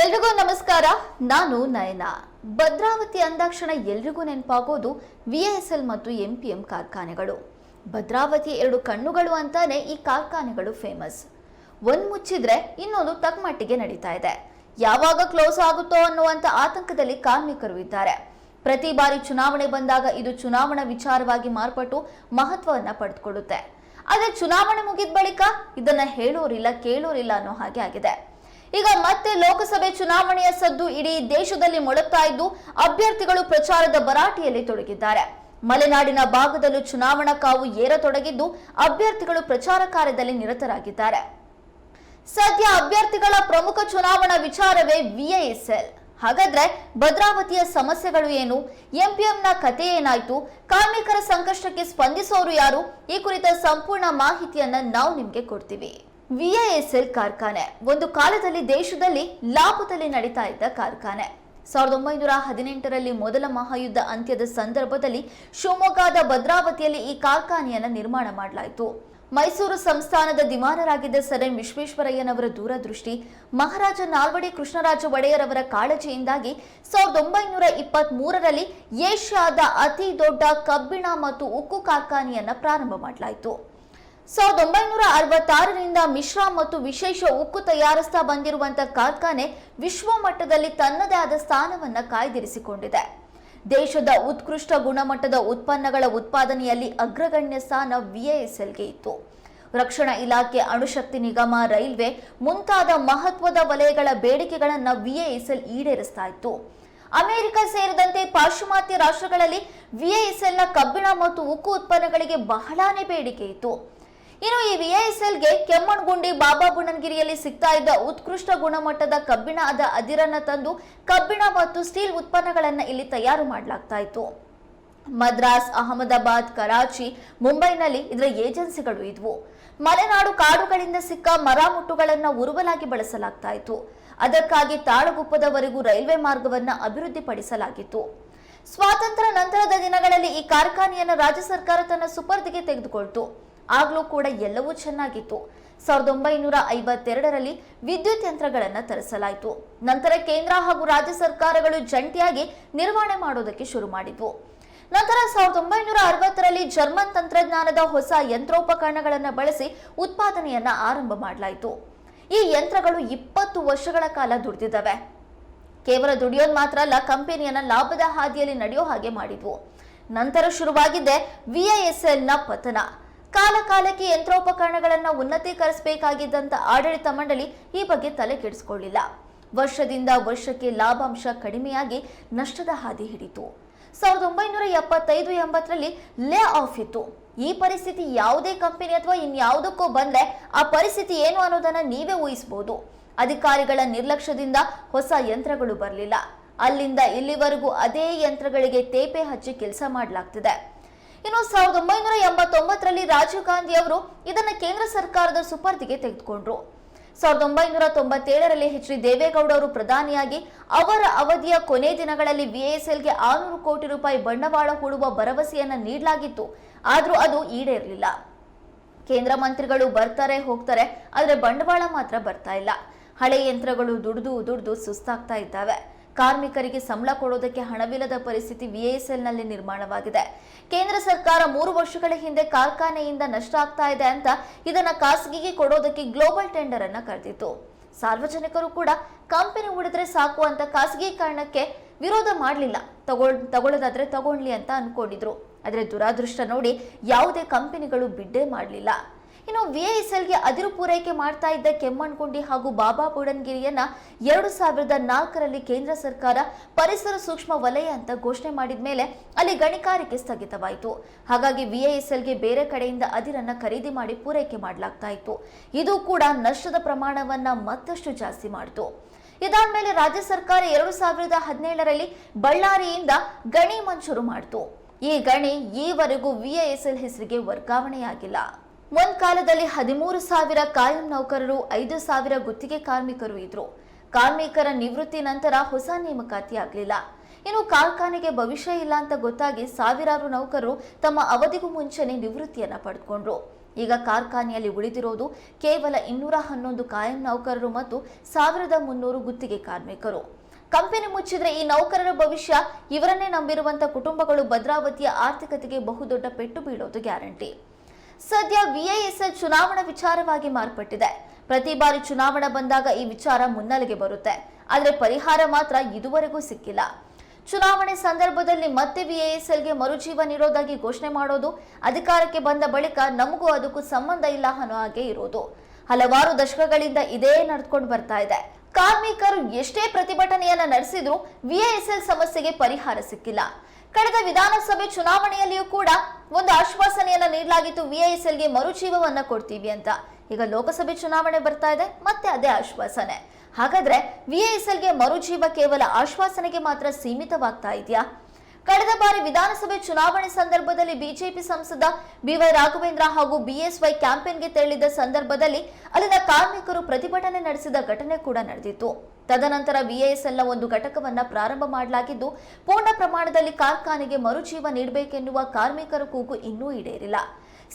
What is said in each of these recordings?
ಎಲ್ರಿಗೂ ನಮಸ್ಕಾರ. ನಾನು ನಯನ. ಭದ್ರಾವತಿ ಅಂದಾಕ್ಷಣ ಎಲ್ರಿಗೂ ನೆನಪಾಗೋದು ವಿಎಸ್ಎಲ್ ಮತ್ತು ಎಂಪಿಎಂ ಕಾರ್ಖಾನೆಗಳು. ಭದ್ರಾವತಿ ಎರಡು ಕಣ್ಣುಗಳು ಅಂತಾನೆ ಈ ಕಾರ್ಖಾನೆಗಳು ಫೇಮಸ್ ಒಂದು ಮುಚ್ಚಿದ್ರೆ ಇನ್ನೊಂದು ತಕ್ಕಮಟ್ಟಿಗೆ ನಡೀತಾ ಇದೆ. ಯಾವಾಗ ಕ್ಲೋಸ್ ಆಗುತ್ತೋ ಅನ್ನುವಂತ ಆತಂಕದಲ್ಲಿ ಕಾರ್ಮಿಕರು ಇದ್ದಾರೆ. ಪ್ರತಿ ಬಾರಿ ಚುನಾವಣೆ ಬಂದಾಗ ಇದು ಚುನಾವಣಾ ವಿಚಾರವಾಗಿ ಮಾರ್ಪಟ್ಟು ಮಹತ್ವವನ್ನು ಪಡೆದುಕೊಳ್ಳುತ್ತೆ. ಆದರೆ ಚುನಾವಣೆ ಮುಗಿದ ಬಳಿಕ ಇದನ್ನ ಹೇಳೋರಿಲ್ಲ, ಕೇಳೋರಿಲ್ಲ ಅನ್ನೋ ಹಾಗೆ ಆಗಿದೆ. ಈಗ ಮತ್ತೆ ಲೋಕಸಭೆ ಚುನಾವಣೆಯ ಸದ್ದು ಇಡೀ ದೇಶದಲ್ಲಿ ಮೊಳಗ್ತಾ ಇದ್ದು ಅಭ್ಯರ್ಥಿಗಳು ಪ್ರಚಾರದ ಭರಾಟೆಯಲ್ಲಿ ತೊಡಗಿದ್ದಾರೆ. ಮಲೆನಾಡಿನ ಭಾಗದಲ್ಲೂ ಚುನಾವಣಾ ಕಾವು ಏರತೊಡಗಿದ್ದು ಅಭ್ಯರ್ಥಿಗಳು ಪ್ರಚಾರ ಕಾರ್ಯದಲ್ಲಿ ನಿರತರಾಗಿದ್ದಾರೆ. ಸದ್ಯ ಅಭ್ಯರ್ಥಿಗಳ ಪ್ರಮುಖ ಚುನಾವಣಾ ವಿಚಾರವೇ ವಿಐಎಸ್ಎಲ್ ಹಾಗಾದ್ರೆ ಭದ್ರಾವತಿಯ ಸಮಸ್ಯೆಗಳು ಏನು? ಎಂಪಿಎಂನ ಕತೆ ಏನಾಯ್ತು? ಕಾರ್ಮಿಕರ ಸಂಕಷ್ಟಕ್ಕೆ ಸ್ಪಂದಿಸೋರು ಯಾರು? ಈ ಕುರಿತ ಸಂಪೂರ್ಣ ಮಾಹಿತಿಯನ್ನ ನಾವು ನಿಮ್ಗೆ ಕೊಡ್ತೀವಿ. ವಿಐಎಸ್ಎಲ್ ಕಾರ್ಖಾನೆ. ಒಂದು ಕಾಲದಲ್ಲಿ ದೇಶದಲ್ಲಿ ಲಾಭದಲ್ಲಿ ನಡೀತಾ ಇದ್ದ ಕಾರ್ಖಾನೆ. ಸಾವಿರದ ಒಂಬೈನೂರ ಹದಿನೆಂಟರಲ್ಲಿ ಮೊದಲ ಮಹಾಯುದ್ಧ ಅಂತ್ಯದ ಸಂದರ್ಭದಲ್ಲಿ ಶಿವಮೊಗ್ಗದ ಭದ್ರಾವತಿಯಲ್ಲಿ ಈ ಕಾರ್ಖಾನೆಯನ್ನು ನಿರ್ಮಾಣ ಮಾಡಲಾಯಿತು. ಮೈಸೂರು ಸಂಸ್ಥಾನದ ದಿವಾನರಾಗಿದ್ದ ಸರ್ ಎಂ ವಿಶ್ವೇಶ್ವರಯ್ಯನವರ ದೂರದೃಷ್ಟಿ, ಮಹಾರಾಜ ನಾಲ್ವಡಿ ಕೃಷ್ಣರಾಜ ಒಡೆಯರವರ ಕಾಳಜಿಯಿಂದಾಗಿ ಸಾವಿರದ ಒಂಬೈನೂರ ಇಪ್ಪತ್ತ್ ಮೂರರಲ್ಲಿ ಏಷ್ಯಾದ ಅತಿ ದೊಡ್ಡ ಕಬ್ಬಿಣ ಮತ್ತು ಉಕ್ಕು ಕಾರ್ಖಾನೆಯನ್ನು ಪ್ರಾರಂಭ ಮಾಡಲಾಯಿತು. ಸಾವಿರದ ಒಂಬೈನೂರ ಅರವತ್ತಾರರಿಂದ ಮಿಶ್ರ ಮತ್ತು ವಿಶೇಷ ಉಕ್ಕು ತಯಾರಿಸ್ತಾ ಬಂದಿರುವಂತ ಕಾರ್ಖಾನೆ ವಿಶ್ವ ಮಟ್ಟದಲ್ಲಿ ತನ್ನದೇ ಆದ ಸ್ಥಾನವನ್ನ ಕಾಯ್ದಿರಿಸಿಕೊಂಡಿದೆ. ದೇಶದ ಉತ್ಕೃಷ್ಟ ಗುಣಮಟ್ಟದ ಉತ್ಪನ್ನಗಳ ಉತ್ಪಾದನೆಯಲ್ಲಿ ಅಗ್ರಗಣ್ಯ ಸ್ಥಾನ ವಿಎಎಸ್ಎಲ್ಗೆ ಇತ್ತು. ರಕ್ಷಣಾ ಇಲಾಖೆ ಅಣುಶಕ್ತಿ ನಿಗಮ, ರೈಲ್ವೆ ಮುಂತಾದ ಮಹತ್ವದ ವಲಯಗಳ ಬೇಡಿಕೆಗಳನ್ನ ವಿಎಎಸ್ಎಲ್ ಈಡೇರಿಸ್ತಾ ಇತ್ತು. ಅಮೆರಿಕ ಸೇರಿದಂತೆ ಪಾಶ್ಚಿಮಾತ್ಯ ರಾಷ್ಟ್ರಗಳಲ್ಲಿ ವಿಎಎಸ್ಎಲ್ನ ಕಬ್ಬಿಣ ಮತ್ತು ಉಕ್ಕು ಉತ್ಪನ್ನಗಳಿಗೆ ಬಹಳಾನೇ ಬೇಡಿಕೆ ಇತ್ತು. ಇನ್ನು ಈ ವಿಐಎಸ್ಎಲ್ಗೆ ಕೆಮ್ಮಣ್ಗುಂಡಿ ಬಾಬಾ ಬುಣನ್ಗಿರಿಯಲ್ಲಿ ಸಿಗ್ತಾ ಇದ್ದ ಉತ್ಕೃಷ್ಟ ಗುಣಮಟ್ಟದ ಕಬ್ಬಿಣದ ಅದಿರನ್ನ ತಂದು ಕಬ್ಬಿಣ ಮತ್ತು ಸ್ಟೀಲ್ ಉತ್ಪನ್ನಗಳನ್ನು ಇಲ್ಲಿ ತಯಾರು ಮಾಡಲಾಗ್ತಾ ಇತ್ತು. ಮದ್ರಾಸ್, ಅಹಮದಾಬಾದ್, ಕರಾಚಿ, ಮುಂಬೈನಲ್ಲಿ ಇದರ ಏಜೆನ್ಸಿಗಳು ಇದ್ವು. ಮಲೆನಾಡು ಕಾಡುಗಳಿಂದ ಸಿಕ್ಕ ಮರಾಮುಟ್ಟುಗಳನ್ನ ಉರುವಲಾಗಿ ಬಳಸಲಾಗ್ತಾ ಇತ್ತು. ಅದಕ್ಕಾಗಿ ತಾಳಗುಪ್ಪದವರೆಗೂ ರೈಲ್ವೆ ಮಾರ್ಗವನ್ನ ಅಭಿವೃದ್ಧಿಪಡಿಸಲಾಗಿತ್ತು. ಸ್ವಾತಂತ್ರ್ಯ ನಂತರದ ದಿನಗಳಲ್ಲಿ ಈ ಕಾರ್ಖಾನೆಯನ್ನು ರಾಜ್ಯ ಸರ್ಕಾರ ತನ್ನ ಸುಪರ್ದಿಗೆ ತೆಗೆದುಕೊಳ್ತು. ಆಗ್ಲೂ ಕೂಡ ಎಲ್ಲವೂ ಚೆನ್ನಾಗಿತ್ತು. ಸಾವಿರದ ಒಂಬೈನೂರ ಐವತ್ತೆರಡರಲ್ಲಿ ವಿದ್ಯುತ್ ಯಂತ್ರಗಳನ್ನು ತರಿಸಲಾಯಿತು. ನಂತರ ಕೇಂದ್ರ ಹಾಗೂ ರಾಜ್ಯ ಸರ್ಕಾರಗಳು ಜಂಟಿಯಾಗಿ ನಿರ್ವಹಣೆ ಮಾಡೋದಕ್ಕೆ ಶುರು ಮಾಡಿದ್ವು. ನಂತರ ಸಾವಿರದ ಒಂಬೈನೂರ ಅರವತ್ತರಲ್ಲಿ ಜರ್ಮನ್ ತಂತ್ರಜ್ಞಾನದ ಹೊಸ ಯಂತ್ರೋಪಕರಣಗಳನ್ನು ಬಳಸಿ ಉತ್ಪಾದನೆಯನ್ನ ಆರಂಭ ಮಾಡಲಾಯಿತು. ಈ ಯಂತ್ರಗಳು ಇಪ್ಪತ್ತು ವರ್ಷಗಳ ಕಾಲ ದುಡಿದಿದ್ದಾವೆ. ಕೇವಲ ದುಡಿಯೋದು ಮಾತ್ರ ಅಲ್ಲ, ಕಂಪನಿಯನ್ನ ಲಾಭದ ಹಾದಿಯಲ್ಲಿ ನಡೆಯೋ ಹಾಗೆ ಮಾಡಿದ್ವು. ನಂತರ ಶುರುವಾಗಿದ್ದೆ ವಿಐಎಸ್ಎಲ್ನ ಪತನ. ಕಾಲ ಕಾಲಕ್ಕೆ ಯಂತ್ರೋಪಕರಣಗಳನ್ನು ಉನ್ನತೀಕರಿಸಬೇಕಾಗಿದ್ದಂತ ಆಡಳಿತ ಮಂಡಳಿ ಈ ಬಗ್ಗೆ ತಲೆ ಕೆಡಿಸಿಕೊಳ್ಳಿಲ್ಲ. ವರ್ಷದಿಂದ ವರ್ಷಕ್ಕೆ ಲಾಭಾಂಶ ಕಡಿಮೆಯಾಗಿ ನಷ್ಟದ ಹಾದಿ ಹಿಡಿತು ಸಾವಿರದ ಒಂಬೈನೂರ ಎಪ್ಪತ್ತೈದು ಎಂಬತ್ತರಲ್ಲಿ ಲೇ ಆಫ್ ಇತ್ತು. ಈ ಪರಿಸ್ಥಿತಿ ಯಾವುದೇ ಕಂಪನಿ ಅಥವಾ ಇನ್ಯಾವುದಕ್ಕೂ ಬಂದರೆ ಆ ಪರಿಸ್ಥಿತಿ ಏನು ಅನ್ನೋದನ್ನು ನೀವೇ ಊಹಿಸಬಹುದು. ಅಧಿಕಾರಿಗಳ ನಿರ್ಲಕ್ಷ್ಯದಿಂದ ಹೊಸ ಯಂತ್ರಗಳು ಬರಲಿಲ್ಲ. ಅಲ್ಲಿಂದ ಇಲ್ಲಿವರೆಗೂ ಅದೇ ಯಂತ್ರಗಳಿಗೆ ತೇಪೆ ಹಚ್ಚಿ ಕೆಲಸ ಮಾಡಲಾಗ್ತಿದೆ. ಇನ್ನು ಸಾವಿರದ ಒಂಬೈನೂರ ಎಂಬತ್ತೊಂಬತ್ತರಲ್ಲಿ ರಾಜೀವ್ ಗಾಂಧಿ ಅವರು ಇದನ್ನ ಕೇಂದ್ರ ಸರ್ಕಾರದ ಸುಪರ್ದಿಗೆ ತೆಗೆದುಕೊಂಡ್ರು. ಸಾವಿರದ ಒಂಬೈನೂರ ತೊಂಬತ್ತೇಳರಲ್ಲಿ ಎಚ್ ಡಿ ದೇವೇಗೌಡ ಅವರು ಪ್ರಧಾನಿಯಾಗಿ ಅವರ ಅವಧಿಯ ಕೊನೆ ದಿನಗಳಲ್ಲಿ ವಿಎಸ್ಎಲ್ಗೆ ಆರುನೂರು ಕೋಟಿ ರೂಪಾಯಿ ಬಂಡವಾಳ ಹೂಡುವ ಭರವಸೆಯನ್ನು ನೀಡಲಾಗಿತ್ತು. ಆದರೂ ಅದು ಈಡೇರಲಿಲ್ಲ. ಕೇಂದ್ರ ಮಂತ್ರಿಗಳು ಬರ್ತಾರೆ, ಹೋಗ್ತಾರೆ, ಆದರೆ ಬಂಡವಾಳ ಮಾತ್ರ ಬರ್ತಾ ಇಲ್ಲ. ಹಳೆ ಯಂತ್ರಗಳು ದುಡಿದು ದುಡಿದು ಸುಸ್ತಾಗ್ತಾ ಇದ್ದಾವೆ. ಕಾರ್ಮಿಕರಿಗೆ ಸಂಬಳ ಕೊಡೋದಕ್ಕೆ ಹಣವಿಲ್ಲದ ಪರಿಸ್ಥಿತಿ ವಿಎಸ್ಎಲ್ನಲ್ಲಿ ನಿರ್ಮಾಣವಾಗಿದೆ. ಕೇಂದ್ರ ಸರ್ಕಾರ ಮೂರು ವರ್ಷಗಳ ಹಿಂದೆ ಕಾರ್ಖಾನೆಯಿಂದ ನಷ್ಟ ಆಗ್ತಾ ಇದೆ ಅಂತ ಇದನ್ನ ಖಾಸಗಿಗೆ ಕೊಡೋದಕ್ಕೆ ಗ್ಲೋಬಲ್ ಟೆಂಡರ್ ಅನ್ನ ಕರೆದಿತ್ತು. ಸಾರ್ವಜನಿಕರು ಕೂಡ ಕಂಪನಿ ಉಳಿದ್ರೆ ಸಾಕು ಅಂತ ಖಾಸಗೀಕರಣಕ್ಕೆ ವಿರೋಧ ಮಾಡಲಿಲ್ಲ. ತಗೊಳ್, ತಗೊಳ್ಳೋದಾದ್ರೆ ತಗೊಳ್ಳಿ ಅಂತ ಅನ್ಕೊಂಡಿದ್ರು. ಆದರೆ ದುರಾದೃಷ್ಟ ನೋಡಿ ಯಾವುದೇ ಕಂಪನಿಗಳು ಬಿಡ್ಡೆ ಮಾಡಲಿಲ್ಲ. ಇನ್ನು ವಿಐಎಸ್ಎಲ್ಗೆ ಅದಿರು ಪೂರೈಕೆ ಮಾಡ್ತಾ ಇದ್ದ ಕೆಮ್ಮಣ್ಗುಂಡಿ ಹಾಗೂ ಬಾಬಾ ಬುಡನ್ಗಿರಿಯನ್ನ ಎರಡು ಸಾವಿರದ ನಾಲ್ಕರಲ್ಲಿ ಕೇಂದ್ರ ಸರ್ಕಾರ ಪರಿಸರ ಸೂಕ್ಷ್ಮ ವಲಯ ಅಂತ ಘೋಷಣೆ ಮಾಡಿದ ಮೇಲೆ ಅಲ್ಲಿ ಗಣಿಗಾರಿಕೆ ಸ್ಥಗಿತವಾಯಿತು. ಹಾಗಾಗಿ ವಿಐಎಸ್ಎಲ್ಗೆ ಬೇರೆ ಕಡೆಯಿಂದ ಅದಿರನ್ನ ಖರೀದಿ ಮಾಡಿ ಪೂರೈಕೆ ಮಾಡಲಾಗ್ತಾ ಇತ್ತು. ಇದು ಕೂಡ ನಷ್ಟದ ಪ್ರಮಾಣವನ್ನ ಮತ್ತಷ್ಟು ಜಾಸ್ತಿ ಮಾಡಿತು. ಇದಾದ್ಮೇಲೆ ರಾಜ್ಯ ಸರ್ಕಾರ ಎರಡು ಸಾವಿರದ ಹದಿನೇಳರಲ್ಲಿ ಬಳ್ಳಾರಿಯಿಂದ ಗಣಿ ಮಂಜೂರು ಮಾಡಿತು. ಈ ಗಣಿ ಈವರೆಗೂ ವಿಐಎಸ್ಎಲ್ ಹೆಸರಿಗೆ ವರ್ಗಾವಣೆಯಾಗಿಲ್ಲ. ಕಾಲದಲ್ಲಿ ಹದಿಮೂರು ಸಾವಿರ ಕಾಯಂ ನೌಕರರು, ಐದು ಸಾವಿರ ಗುತ್ತಿಗೆ ಕಾರ್ಮಿಕರು ಇದ್ರು. ಕಾರ್ಮಿಕರ ನಿವೃತ್ತಿ ನಂತರ ಹೊಸ ನೇಮಕಾತಿ ಆಗಲಿಲ್ಲ. ಇನ್ನು ಕಾರ್ಖಾನೆಗೆ ಭವಿಷ್ಯ ಇಲ್ಲ ಅಂತ ಗೊತ್ತಾಗಿ ಸಾವಿರಾರು ನೌಕರರು ತಮ್ಮ ಅವಧಿಗೂ ಮುಂಚೆನೆ ನಿವೃತ್ತಿಯನ್ನ ಪಡೆದುಕೊಂಡ್ರು ಈಗ ಕಾರ್ಖಾನೆಯಲ್ಲಿ ಉಳಿದಿರೋದು ಕೇವಲ ಇನ್ನೂರ ಹನ್ನೊಂದು ಕಾಯಂ ನೌಕರರು ಮತ್ತು ಸಾವಿರದ ಮುನ್ನೂರು ಗುತ್ತಿಗೆ ಕಾರ್ಮಿಕರು. ಕಂಪನಿ ಮುಚ್ಚಿದ್ರೆ ಈ ನೌಕರರ ಭವಿಷ್ಯ ಇವರನ್ನೇ ನಂಬಿರುವಂತ ಕುಟುಂಬಗಳು ಭದ್ರಾವತಿಯ ಆರ್ಥಿಕತೆಗೆ ಬಹುದೊಡ್ಡ ಪೆಟ್ಟು ಬೀಳೋದು ಗ್ಯಾರಂಟಿ. ಸದ್ಯ ವಿಐಎಸ್ಎಲ್ ಚುನಾವಣಾ ವಿಚಾರವಾಗಿ ಮಾರ್ಪಟ್ಟಿದೆ. ಪ್ರತಿ ಬಾರಿ ಚುನಾವಣಾ ಬಂದಾಗ ಈ ವಿಚಾರ ಮುನ್ನೆಲೆಗೆ ಬರುತ್ತೆ. ಆದರೆ ಪರಿಹಾರ ಮಾತ್ರ ಇದುವರೆಗೂ ಸಿಕ್ಕಿಲ್ಲ. ಚುನಾವಣೆ ಸಂದರ್ಭದಲ್ಲಿ ಮತ್ತೆ ವಿಎಎಸ್ಎಲ್ಗೆ ಮರುಜೀವ ನೀಡೋದಾಗಿ ಘೋಷಣೆ ಮಾಡೋದು ಅಧಿಕಾರಕ್ಕೆ ಬಂದ ಬಳಿಕ ನಮಗೂ ಅದಕ್ಕೂ ಸಂಬಂಧ ಇಲ್ಲ ಅನ್ನೋ ಹಾಗೆ ಇರೋದು. ಹಲವಾರು ದಶಕಗಳಿಂದ ಇದೇ ನಡ್ಕೊಂಡು ಬರ್ತಾ ಇದೆ. ಕಾರ್ಮಿಕರು ಎಷ್ಟೇ ಪ್ರತಿಭಟನೆಯನ್ನ ನಡೆಸಿದ್ರು ವಿಎಎಸ್ಎಲ್ ಸಮಸ್ಯೆಗೆ ಪರಿಹಾರ ಸಿಕ್ಕಿಲ್ಲ. ಕಳೆದ ವಿಧಾನಸಭೆ ಚುನಾವಣೆಯಲ್ಲಿಯೂ ಕೂಡ ಒಂದು ಆಶ್ವಾಸನೆಯನ್ನ ನೀಡಲಾಗಿತ್ತು. ವಿಐಎಸ್ಎಲ್ಗೆ ಮರುಜೀವವನ್ನ ಕೊಡ್ತೀವಿ ಅಂತ. ಈಗ ಲೋಕಸಭೆ ಚುನಾವಣೆ ಬರ್ತಾ ಇದೆ, ಮತ್ತೆ ಅದೇ ಆಶ್ವಾಸನೆ. ಹಾಗಾದ್ರೆ ವಿಐಎಸ್ಎಲ್ಗೆ ಮರುಜೀವ ಕೇವಲ ಆಶ್ವಾಸನೆಗೆ ಮಾತ್ರ ಸೀಮಿತವಾಗ್ತಾ ಇದೆಯಾ? ಕಳೆದ ಬಾರಿ ವಿಧಾನಸಭೆ ಚುನಾವಣೆ ಸಂದರ್ಭದಲ್ಲಿ ಬಿಜೆಪಿ ಸಂಸದ ಬಿವೈ ರಾಘವೇಂದ್ರ ಹಾಗೂ ಬಿಎಸ್ವೈ ಕ್ಯಾಂಪೇನ್ಗೆ ತೆರಳಿದ ಸಂದರ್ಭದಲ್ಲಿ ಅಲ್ಲಿನ ಕಾರ್ಮಿಕರು ಪ್ರತಿಭಟನೆ ನಡೆಸಿದ ಘಟನೆ ಕೂಡ ನಡೆದಿತ್ತು. ತದನಂತರ ವಿಎಸ್ಎಲ್ನ ಒಂದು ಘಟಕವನ್ನ ಪ್ರಾರಂಭ ಮಾಡಲಾಗಿದ್ದು, ಪೂರ್ಣ ಪ್ರಮಾಣದಲ್ಲಿ ಕಾರ್ಖಾನೆಗೆ ಮರುಜೀವ ನೀಡಬೇಕೆನ್ನುವ ಕಾರ್ಮಿಕರ ಕೂಗು ಇನ್ನೂ ಈಡೇರಿಲ್ಲ.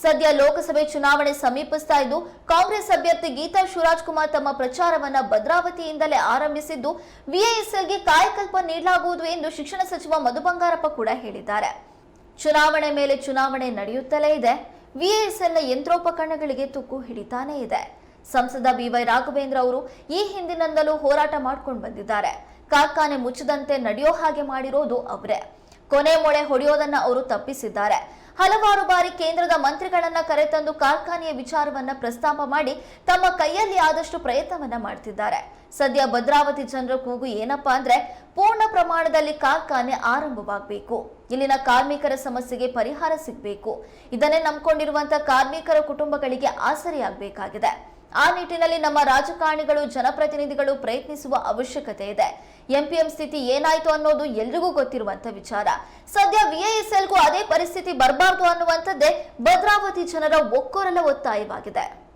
ಸದ್ಯ ಲೋಕಸಭೆ ಚುನಾವಣೆ ಸಮೀಪಿಸ್ತಾ ಇದ್ದು, ಕಾಂಗ್ರೆಸ್ ಅಭ್ಯರ್ಥಿ ಗೀತಾ ಶಿವರಾಜ್ ಕುಮಾರ್ ತಮ್ಮ ಪ್ರಚಾರವನ್ನ ಭದ್ರಾವತಿಯಿಂದಲೇ ಆರಂಭಿಸಿದ್ದು ವಿಎಸ್ಎಲ್ಗೆ ಕಾಯಕಲ್ಪ ನೀಡಲಾಗುವುದು ಎಂದು ಶಿಕ್ಷಣ ಸಚಿವ ಮಧು ಬಂಗಾರಪ್ಪ ಕೂಡ ಹೇಳಿದ್ದಾರೆ. ಚುನಾವಣೆ ಮೇಲೆ ಚುನಾವಣೆ ನಡೆಯುತ್ತಲೇ ಇದೆ. ವಿಎಸ್ಎಲ್ನ ಯಂತ್ರೋಪಕರಣಗಳಿಗೆ ತುಕ್ಕು ಹಿಡಿತಾನೇ ಇದೆ. ಸಂಸದ ಬಿವೈ ರಾಘವೇಂದ್ರ ಅವರು ಈ ಹಿಂದಿನಿಂದಲೂ ಹೋರಾಟ ಮಾಡ್ಕೊಂಡು ಬಂದಿದ್ದಾರೆ. ಕಾರ್ಖಾನೆ ಮುಚ್ಚದಂತೆ ನಡೆಯೋ ಹಾಗೆ ಮಾಡಿರೋದು ಅವರೇ. ಕೊನೆ ಮೊಳೆ ಹೊಡೆಯೋದನ್ನ ಅವರು ತಪ್ಪಿಸಿದ್ದಾರೆ. ಹಲವಾರು ಬಾರಿ ಕೇಂದ್ರದ ಮಂತ್ರಿಗಳನ್ನ ಕರೆತಂದು ಕಾರ್ಖಾನೆಯ ವಿಚಾರವನ್ನ ಪ್ರಸ್ತಾಪ ಮಾಡಿ ತಮ್ಮ ಕೈಯಲ್ಲಿ ಆದಷ್ಟು ಪ್ರಯತ್ನವನ್ನ ಮಾಡ್ತಿದ್ದಾರೆ. ಸದ್ಯ ಭದ್ರಾವತಿ ಜನರ ಕೂಗು ಏನಪ್ಪಾ ಅಂದ್ರೆ ಪೂರ್ಣ ಪ್ರಮಾಣದಲ್ಲಿ ಕಾರ್ಖಾನೆ ಆರಂಭವಾಗಬೇಕು. ಇಲ್ಲಿನ ಕಾರ್ಮಿಕರ ಸಮಸ್ಯೆಗೆ ಪರಿಹಾರ ಸಿಗಬೇಕು. ಇದನ್ನೇ ನಂಬ್ಕೊಂಡಿರುವಂತ ಕಾರ್ಮಿಕರ ಕುಟುಂಬಗಳಿಗೆ ಆಸರೆಯಾಗಬೇಕಾಗಿದೆ. ಆ ನಿಟ್ಟಿನಲ್ಲಿ ನಮ್ಮ ರಾಜಕಾರಣಿಗಳು, ಜನಪ್ರತಿನಿಧಿಗಳು ಪ್ರಯತ್ನಿಸುವ ಅವಶ್ಯಕತೆ ಇದೆ. ಎಂಪಿಎಂ ಸ್ಥಿತಿ ಏನಾಯ್ತು ಅನ್ನೋದು ಎಲ್ರಿಗೂ ಗೊತ್ತಿರುವಂತ ವಿಚಾರ. ಸದ್ಯ ವಿಐಎಸ್ಎಲ್ಗೂ ಅದೇ ಪರಿಸ್ಥಿತಿ ಬರಬಾರ್ದು ಅನ್ನುವಂಥದ್ದೇ ಭದ್ರಾವತಿ ಜನರ ಒಕ್ಕೊರಲ ಒತ್ತಾಯವಾಗಿದೆ.